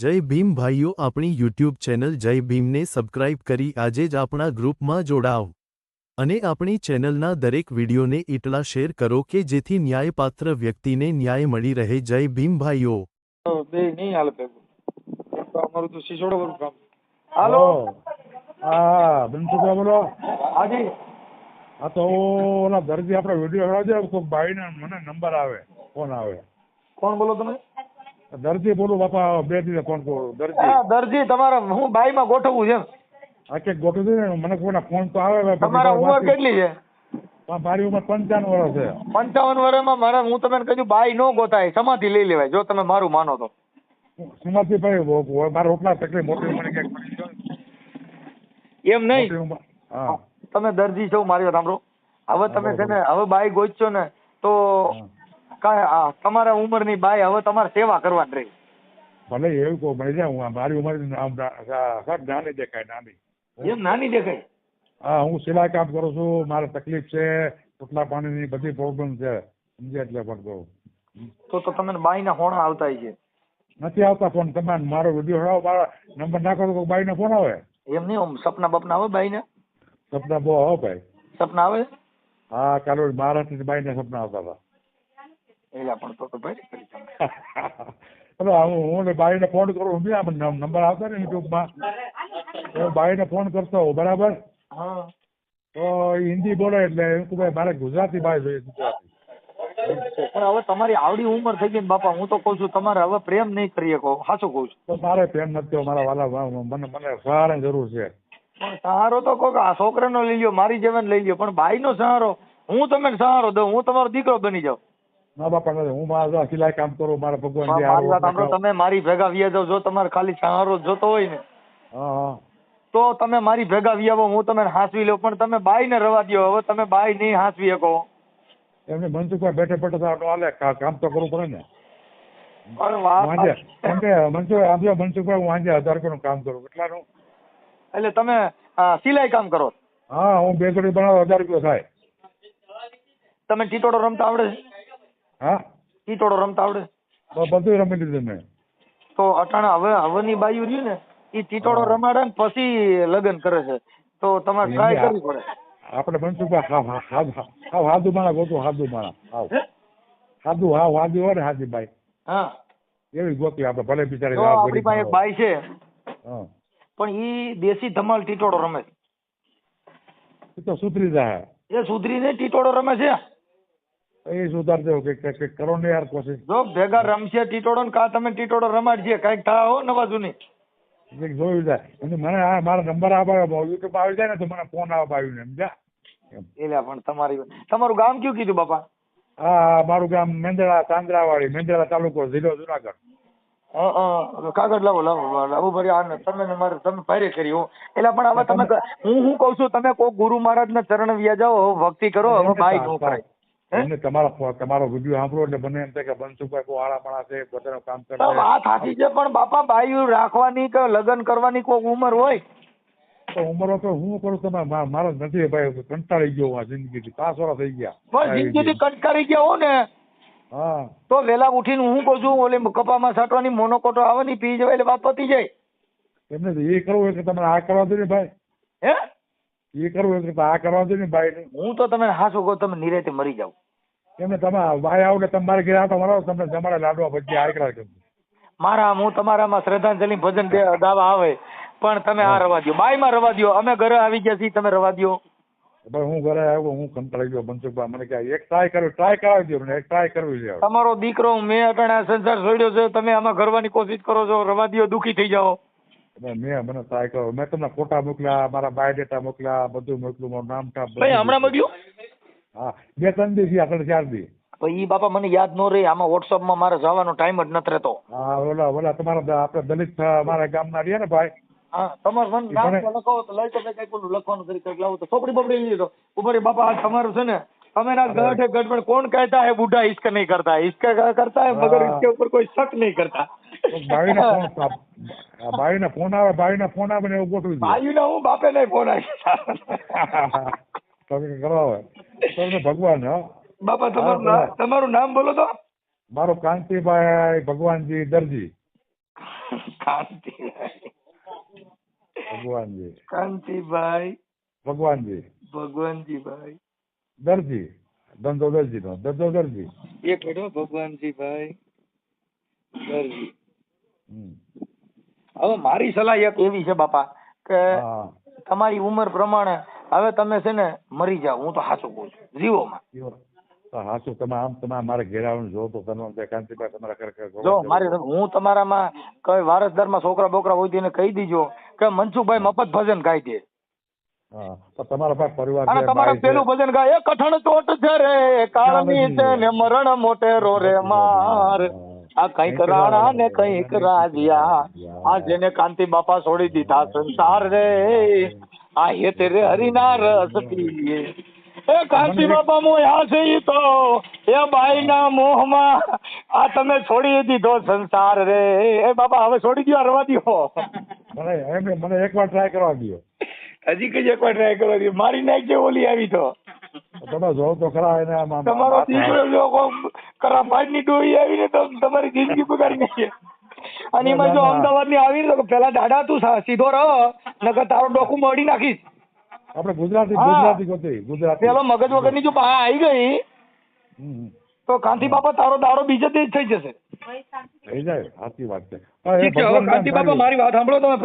જય ભીમ ભાઈઓ આપણી યુટ્યુબ ચેનલ જય ભીમને સબસ્ક્રાઇબ કરી આજે જ આપણા ગ્રુપમાં જોડાઓ. અને આપણી ચેનલના દરેક વિડીયોને એટલા શેર કરો કે જેથી ન્યાયપાત્ર વ્યક્તિને ન્યાય મળી રહે. જય ભીમ ભાઈઓ. બે નહીં હાલે ભેગું કેમ કે અમારું તો સિસોડા વાળું કામ હાલો. હા બનસુખા બોલો? હાજી. હા તો ઓલા દર્દી આપણે વીડિયો હરાવજો તો ભાઈને મને નંબર આવે ફોન આવે. કોણ બોલો તમે? દર્દી બોલું બાપા બે દિવસે ફોન કરું દરજી. હા દરજી તમારે હું બાઈમાં ગોઠવું છે એમ. આ કે ગોઠવી દે મને કોઈના ફોન તો આવે તમારા ઉંમર કેટલી છે? મારી ઉંમર પંચાવન વર્ષ છે. પંચાવન વર્ષમાં મારા હું તમને કહ્યું બાઈ નો ગોતાય સમાધિ લઈ લેવાય જો તમે મારું માનો તો. સમાધિ ભાઈ મારે ઓટલા તકલીફ મોટી ઉંમરે ક્યાંક. એમ નહીં? હા. તમે દરજી છો મારી વાત સાંભળો. હવે તમે છે ને હવે બાઈ ગોતશો ને તો કાંઈ તમારા ઉંમરની બાઈ હવે તમારે સેવા કરવાની રહી. ભલે એવું કહો જાય હું મારી ઉંમર ના- નાની દેખાય નાની. એમ નાની દેખાય? હા હું સિલાઈ કામ કરું છું મારે તકલીફ છે પોટલા પાણીની બધી પ્રોબ્લેમ છે સમજ્યા એટલે પણ કહું. તો તો તમે બાઈના હોણા આવતા છે નથી આવતા ફોન તમે મારો વીડિયો હરાવો મારા નંબર નાખો તો બાઈને ફોન આવે. એમ નહીં આમ સપના બપના આવે બાઈને? સપના બહુ આવે ભાઈ. સપના આવે? હા કાલે મહારાષ્ટ્રની બાઈને સપના આવતા હતા. એલા પણ તો ભાઈ કરી તમે. હું હું ને બાઈને ફોન કરું હું બી નંબર આવતા ને યુટ્યુબમાં ભાઈ બાઈને ફોન કરતો હોઉં બરાબર? હા. તો હિન્દી બોલે એટલે એમ કે ભાઈ મારે ગુજરાતી ભાઈ જોઈએ ગુજરાતી. પણ હવે તમારી આવડી ઉંમર થઈ ગઈ ને બાપા હું તો કઉ છું તમારે હવે પ્રેમ નહીં કરીએ કહો સાચું કઉ છું. તો મારે પ્રેમ નથી મારા વાલા મને મને સહારાની જરૂર છે. સહારો તો કોક આ છોકરાનો લઈ લ્યો મારી જેવાને લઈ લ્યો પણ બાઈનો સહારો હું તમને સહારો દઉં હું તમારો દીકરો બની જાઉં. ના બાપા નથી હું મારા સિલાઈ કામ કરું મારા ભગવાન તમે મારી ભેગા વ્યા જાવ જો તમારે ખાલી સહારો જોતો હોય ને. તો તમે મારી ભેગા વ્યાવો હું તમે હાંસવી લઉં પણ તમે બાઈને રવા દ્યો હવે તમે બાઈ નહીં હાંસવી શકો. એમને મનસુખભાઈ બેઠે બેઠે તો હાલે કામ તો કરવું પડે ને. પણ વાત વાંજે કેમ કે મનસુખ આમ જો મનસુખભાઈ હું વાંજે હજાર રૂપિયાનું કામ કરું કેટલાનું? એટલે તમે આ, સિલાઈ કામ કરો? હા હું બે જોડી બનાવો હજાર રૂપિયા થાય. તમે ટીટોડો રમતા આવડે છે? હા? ટીટોડો રમતા આવડે? તો બધું રમી લીધું મેં. તો અટાણે હવે હવેની બાયું રહ્યું ને એ ટીટોડો રમાડે ને પછી લગ્ન કરે છે. તો તમારે ટ્રાય કરવી પડે. આપણે મનસુખભાઈ હાવ હાવ હાદુ માણા ગોતું હાદુ માણા હાવ. હાદુ હાવ હાદુ હોય ને હાદીભાઈ હા. એવી ગોતી આપણે ભલે બિચારી આપણી પાસે એક બાઈ છે હા. પણ ઈ દેશી ધમાલ ટીટોડો રમે. છે એ તો સુધરી જાય. એ સુધરીને ટીટોડો રમે છે. એ સુધાર દેવું કે કંઈક કરો ને યાર કોશિશ. જો ભેગા રમશે ટીટોડો ને કા તમે ટીટોડો રમાડશે કંઈક થાય હો નવા જૂની કંઈક જોયું જાય. અને મને આ મારા નંબર આવે યુટ્યુબ આવી જાય ને તો મને ફોન આવ્યું ને સમજ્યા એટલે પણ તમારી તમારું ગામ કયું કીધું બાપા? હા મારું ગામ મેંદડા ચાંદ્રાવાડી મેંદળા તાલુકો જિલ્લો જુનાગઢ. કાગળ લાવો લાવો લાવો ભરી આ તમે મારે તમે ભારે કરી હું. એટલે પણ હવે તમે હું હું કઉ છું તમે કોઈ ગુરુ મહારાજ ના ચરણ વ્યા જાઓ ભક્તિ કરો હવે બાઈ નો કરાય? એમને તમારા તમારો વીડિયો સાંભળો એટલે મને એમ થાય કે બનસુભાઈ કોઈ આળા માણસ છે પોતાનું કામ કરે વાત સાચી છે પણ બાપા બાયું રાખવાની કે લગ્ન કરવાની કોઈ ઉંમર હોય? તો ઉંમરો તો હું કરું તમે મારો નથી ભાઈ કંટાળી ગયો આ જિંદગીથી. પાંચ વર્ષ થઈ ગયા. પણ જિંદગીથી કંટકારી ગયા હો ને. હા. તો વેલા ઉઠીને હું કહું છું ઓલે કપામાં સાટવાની મોનોકોટો આવે ને પી જવાય એટલે વાત પતી જાય. એમને એ કરવું હોય કે તમારે આ કરવા દે ને ભાઈ? હે? એ કરવું કે આ કરવા દે ને ભાઈ. હું તો તમે હાસો કહો તમે નિરેતે મરી જાવ એમને તમે ભાઈ આવો એટલે તમારે ઘેર આવતા મરાવો તમને જમાડા લાડવા ભજીયા આકરા કરા મારા હું તમારામાં શ્રદ્ધાંજલિ ભજન દાવા આવે પણ તમે આ રવા દ્યો. બાઈમાં રવા દ્યો. અમે ઘરે આવી ગયા છીએ તમે રવા દ્યો. પણ હું ઘરે આવ્યો હું કંટાળી ગયો મનસુખભાઈ મને કહે એક ટ્રાય કર્યો ટ્રાય કરાવી દો મને એક ટ્રાય કરવી છે. તમારો દીકરો મેં અટાણે આ સંસાર છોડ્યો છે તમે આમાં કરવાની કોશિશ કરો છો રવા દ્યો દુખી થઈ જાઓ. એટલે મારા બાયોડેટા મોકલ્યા ભાઈ હા બે નામ લખો તો કઈ લખવાનું કરી કરી તો છોપડી આ તમારું છે ને અમે ના ગઢ ગઢ પણ કોણ કહેતા હે બુઢા ઇશ્ક નહીં કરતા? ઇશ્ક કરતા મગર ઇશ્કે ઉપર કોઈ શક નહીં કરતા. ભગવાન તમારું નામ બોલો તો. મારો કાંતિભાઈ ભગવાનજી દરજી. ભગવાનજી. કાંતિભાઈ. ભગવાનજી. ભગવાનજી દરજી. ધંધો દરજી નો ધંધો દરજી. એક મિનિટ ભગવાનજી ભાઈ દરજી. હવે મારી સલાહ એક એવી છે બાપા કે તમારી ઉંમર પ્રમાણે હવે તમે છે ને મરી જાઓ હું તો સાચું કહું છું જીવોમાં. હાચું તમે આમ તમે મારે ઘેર આવીને જો તો તમે કાંતિભાઈ તમારા ખરેખર જો મારે હું તમારામાં કઈ વારસદારમાં છોકરા બોકરા હોય તેને કહી દીજો કે મનસુખભાઈ મફત ભજન ગાઈ દે. તો તમારા પાસે પરિવાર અને તમારા પેલું ભજન ગાય કઠણ ચોટ છે રે કાળની છે ને મરણ મોટેરો રે માર. આ કંઈક રાણા ને કંઈક રાજ્યા આ જેને કાંતિ બાપા છોડી દીધા સંસાર રે. આ હેત રે હરિના રસ પીએ. એ કાંતિ બાપા મોયા છે ઈ તો. એ બાઈના મોહમાં આ તમે છોડી દીધો સંસાર રે. એ બાપા હવે છોડી દ્યો રવા દો મને એમ મને એકવાર ટ્રાય કરવા દો હજી કઈ એકવાર ટ્રાય કરવા દો મારી નાખજે ઓલી આવી તો. તમે જો તો ખરા એને તમારો દીકરો જો કરાપાટની ડોહી આવીને તો તમારી જિંદગી બગાડી નાખીએ અને એમાં જો અમદાવાદની આવી તો પેલા દાડા તું સીધો રહ નકર તારો ડોકુ મળી નાખીશ. આપણે ગુજરાતી ગુજરાતી ગોતી ગુજરાતી. પેલો મગજ વગરની જો બહાર આવી ગઈ તો કાંતિ બાપા તારો દાડો બીજે દી થઈ જશે. થઈ જાય સાચી વાત છે. ઠીક છે હવે કાંતિ બાપા મારી વાત સાંભળો તમે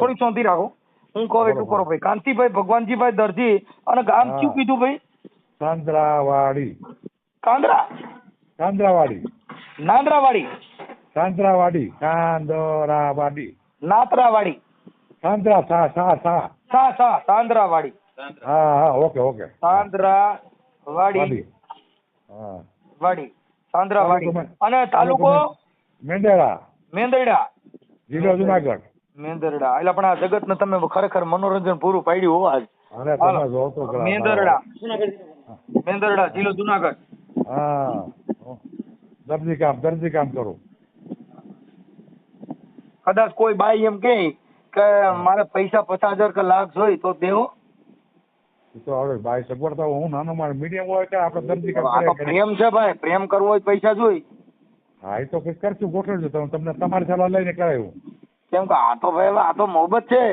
થોડી શાંતિ રાખો. હું કહું એટલું કરો ભાઈ. કાંતિભાઈ ભગવાનજીભાઈ દરજી અને ગામ શું કીધું ભાઈ? કાંદરાવાડી. કાંદરા? કાંદરાવાડી નાંદરાવાડી કાંદરાવાડી કાંદરાવાડી નાતરાવાડી સાંદ્રા સા સા સા સા સા સાંદ્રાવાડી હા હા ઓકે ઓકે સાંદરાવાડી વાડી હા વાડી સાંદ્રાવાડી અને તાલુકો મેંદરડા મેંદરડા જિલ્લો જુનાગઢ મેંદરડા એટલે પણ આ જગત ને તમે ખરેખર મનોરંજન પૂરું પાડ્યું હોવા જો. મેંદરડા મેંદરડા જિલ્લો જુનાગઢ હા દરજી કામ દર્દી કામ કરું. કદાચ કોઈ બાઈ એમ કે કે મારે પૈસા પચાસ હજાર કે લાખ જોઈ તો દેવો. તો હવે ભાઈ સગવડ તો હું નાનો મારો મીડિયમ હોય કે આપણે દર્દી કામ કરે પ્રેમ છે ભાઈ પ્રેમ કરવો હોય પૈસા જોઈ હા એ તો કઈ કરશું ગોઠવજો. તમે તમને તમારી સલાહ લઈને કરાયું કેમ કે આ તો ભાઈ આ તો મોહબત છે.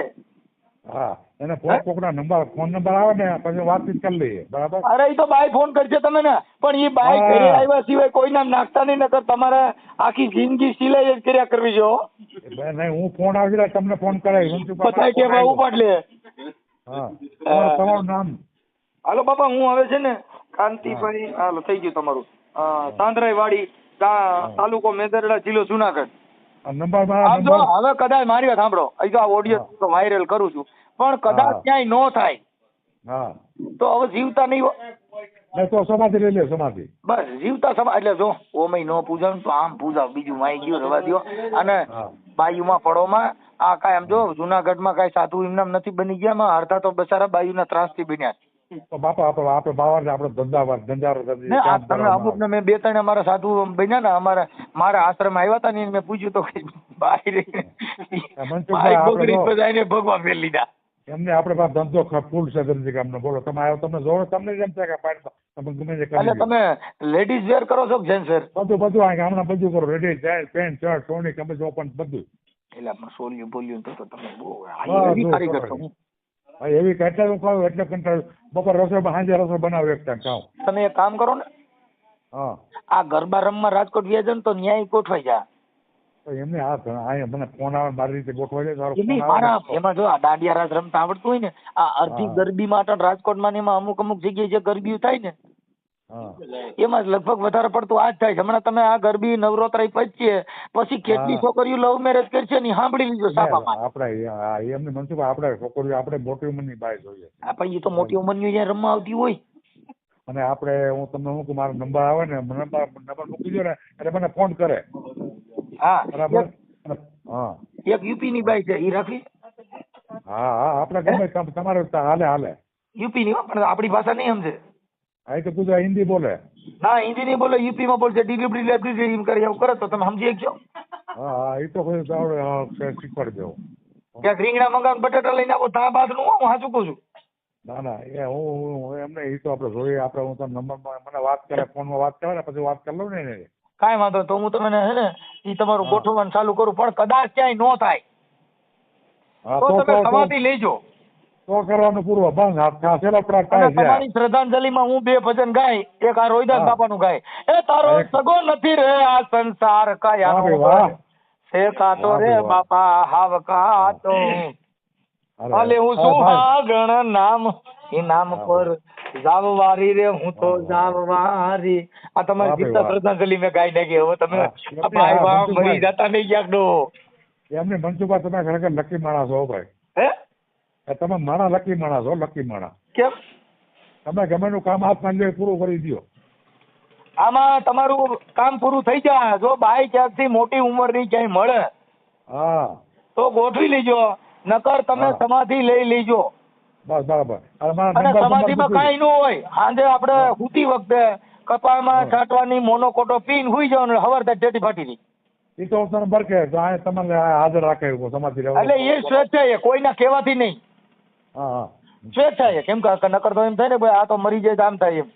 હા. એને કોકના નંબર ફોન નંબર આવે ને પછી વાતચીત કરી લઈએ. બરાબર? અરે એ તો બાય ફોન કરશે તમે ને પણ એ બાય ઘરે આવ્યા સિવાય કોઈ નામ નાખતા નહીં નકર તમારે આખી જિંદગી સિલાઈ જ કર્યા કરવી જો નહીં હું ફોન આવી રહ્યા તમને ફોન કરાય. પતાય કે બહુ પડલે હા. તમારું નામ? હાલો બાપા હું હવે છે ને કાંતિભાઈ હાલો થઈ ગયું તમારું. સાંદરાઈ વાડી તાલુકો મેદરડા જિલ્લો જુનાગઢ. નંબર હવે કદાચ મારી વાત સાંભળો. અહીં તો આ ઓડિયો વાયરલ કરું છું. પણ કદાચ ક્યાંય નો થાય. હા. તો હવે જીવતા નહીં તો સમાધિ લઈ લે સમાધિ. બસ જીવતા સમા એટલે જો ઓમય નો પૂજાવ તો આમ પૂજાવ બીજું માઈ ગયું રવા દો અને બાયુમાં પડોમાં આ કાંઈ આમ જો જુનાગઢમાં કાંઈ સાધુ એમનામ નથી બની ગયા અડધા તો બસારા બાયુના ત્રાસથી બન્યા બાપા આપણે આપણે બાવર આપણે ધંધારો તમે અમુક ને મેં બે ત્રણ અમારા સાધુ બન્યા ને અમારા મારા આશ્રમ આવ્યા હતા ને મેં પૂછ્યું તો બાઈ બધાને ભગવા ફેર લીધા. એમને આપણે પાસે ધંધો ખ- ફૂલ છે ધંધી કામનો બોલો તમે આવ્યો તમને જોવો તમને જેમ છે કે તમે ગમે તે એટલે તમે લેડીઝ વેર કરો છો જેન્ટ્સ વેર બધું બધું આ હમણાં બધું કરો. રેડી જાય પેન્ટ શર્ટ સોની કમીજ ઓપન બધું. એટલે આપણે સોલ્યું બોલ્યું તો તમે બહુ એવી કારીગર છો એવી કેટલા હું ખાવ એટલે કંટાળ. બપોર રસોઈ સાંજે રસોઈ બનાવ એક ટાઈમ ખાવ તમે એક કામ કરો ને. હા. આ ગરબા રમવા રાજકોટ વ્યા જાવ ને તો ન્યાય ગોઠવાઈ જા. તો એમને આ અહીંયા મને ફોન આવે મારી રીતે ગોઠવાઈ દે તારો ફોન આવે. એમાં જો આ દાંડિયા રાસ રમતા આવડતું હોય ને આ અડધી હા. ગરબી માટે રાજકોટમાં ને એમાં અમુક અમુક જગ્યાએ જે ગરબી થાય ને એમાં લગભગ વધારે પડતું આ જ થાય છે. હમણાં તમે આ ગરબી નવરાત્રી પચીએ પછી કેટલી છોકરીઓ લવ મેરેજ કરશે ને સાંભળી લીધો સાપામાં. આપણે આપડે એમને મનસુખ આપણે છોકરીઓ આપણે મોટી ઉંમરની બાય જોઈએ. આ પછી ઈ તો મોટી ઉંમરની જ્યાં રમવા આવતી હોય. અને આપણે હું તમને હું મારો નંબર આવે ને નંબર નંબર મૂકી દો ને એટલે મને ફોન કરે. હા બરાબર. હા. એક યુપી ની બાઈ છે ઈ રાખવી હા હા આપણે ગમે તમારે હાલે હાલે. યુપી ની પણ આપણી ભાષા નહીં સમજે. આ તો ગુજરાત હિન્દી બોલે. ના હિન્દી નહીં બોલે યુપી માં બોલશે ડિલિવરી લેબરી એમ કરી એવું કરે તો તમે સમજી શકશો? હા હા એ તો કોઈ આવડે હા, શીખવાડી દેવો. ક્યાંક રીંગણા મંગાવ બટાટા લઈને આવો તા બાદનું હું હાચું કહું છું. ના ના એ હું હું- હું એમને એ તો આપણે જોઈએ આપણે હું તમને નંબરમાં મને વાત કરે ફોનમાં વાત કરે ને પછી વાત કરી લઉં ને એને. કાંઈ વાંધો તો હું તમને હે ને એ તમારું. ગોઠવવાનું ચાલુ કરું પણ કદાચ ક્યાંય ન થાય. તો તમે સમાધિ લેજો. તો કરવાનું પૂર્વ ભંગ તમારી શ્રદ્ધાંજલિમાં હું બે ભજન ગાય એક આ રોહિદાસ બાપાનું ગાય. એ તારો સગો નથી રે આ સંસાર કયા. છે કાતો રે બાપા હાવ કાતો. અલે હું. સુહાગણ નામ એ નામ પર જાવવારી રે હું તો. જાવવારી આ તમારી ગીતા શ્રદ્ધાંજલિ મેં ગાઈ નાખી. હવે તમે ભાઈ ભાવ મરી જતા નહીં ક્યાંક ડો એમને મનસુખભાઈ તમે ખરેખર લકી માણસ હો ભાઈ. હે? તમે માણા લકી માણસ હો લકી માણા કેમ? તમે ગમે નું કામ હાથમાં લે પૂરું કરી દ્યો. આમાં તમારું કામ પૂરું થઈ જાય. જો બાઈ ક્યાંકથી મોટી ઉંમરની ક્યાંય મળે હા. તો ગોઠવી લેજો. નકર તમે સમાધિ લઈ લેજો. બસ બરાબર. અને મારા અને નંબર સમાધિમાં કાંઈ ન હોય. સાંજે આપણે હુતી વખતે કપાળમાં હા. છાંટવાની મોનોકોટો પીન હુઈ જવાનું હવાર થાય જેટી ફાટી રહી એ તો તમને બરકે તો આ તમને હાજર રાખે એવું સમાધિ એટલે એ સ્વેચ્છાએ કોઈના કહેવાથી નહીં. હા હા. એ કેમ કે નકર તો એમ થાય ને ભાઈ આ તો મરી જાય આમ થાય એમ.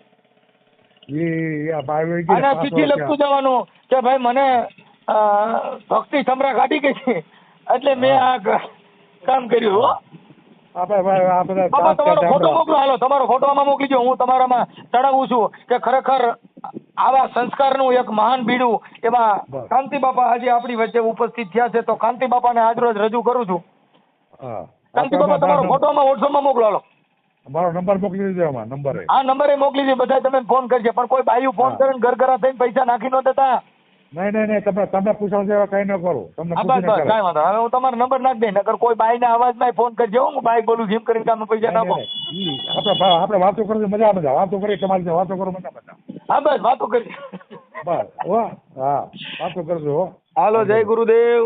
અને ચિઠ્ઠી લખતું જવાનું કે ભાઈ મને ભક્તિ સમરા કાઢી ગઈ છે. એટલે મેં આ કામ કર્યું તમારો ફોટો. મોકલો હાલો તમારો ફોટો આમાં મોકલી દો હું તમારામાં ચડાવું છું કે ખરેખર આવા સંસ્કારનું એક મહાન બીડું એમાં કાંતિ બાપા આજે આપણી વચ્ચે ઉપસ્થિત થયા છે તો કાંતિ બાપાને આજરોજ રજૂ કરું છું. કાંતિ બાપા તમારો ફોટો આમાં વોટ્સઅપમાં મોકલો હાલો. મારો નંબર મોકલી દીધો આમાં નંબર આ નંબરે મોકલી દે બધા તમે ફોન કરજે પણ કોઈ બાયું ફોન હા. કરે ને ઘર થઈને પૈસા નાખી ન દેતા. નહીં નહીં નહીં તમે તમે પૂછો જેવા કઈ ન કરો. તમને હા બસ બસ કરે વાંધો. હવે હું તમારો નંબર નાખી દઈ નકર કોઈ બાઈના અવાજમાં ફોન કરજો હું ભાઈ બોલું જેમ કરીને તમે પૈસા ના નહીં. આપણે આપણે વાતો કરીએ મજા મજા વાતો કરી તમારી વાતો કરો મજા મજા હા બસ વાતો કરી બસ હો હા વાતો કરજો હો. હાલો જય ગુરુદેવ.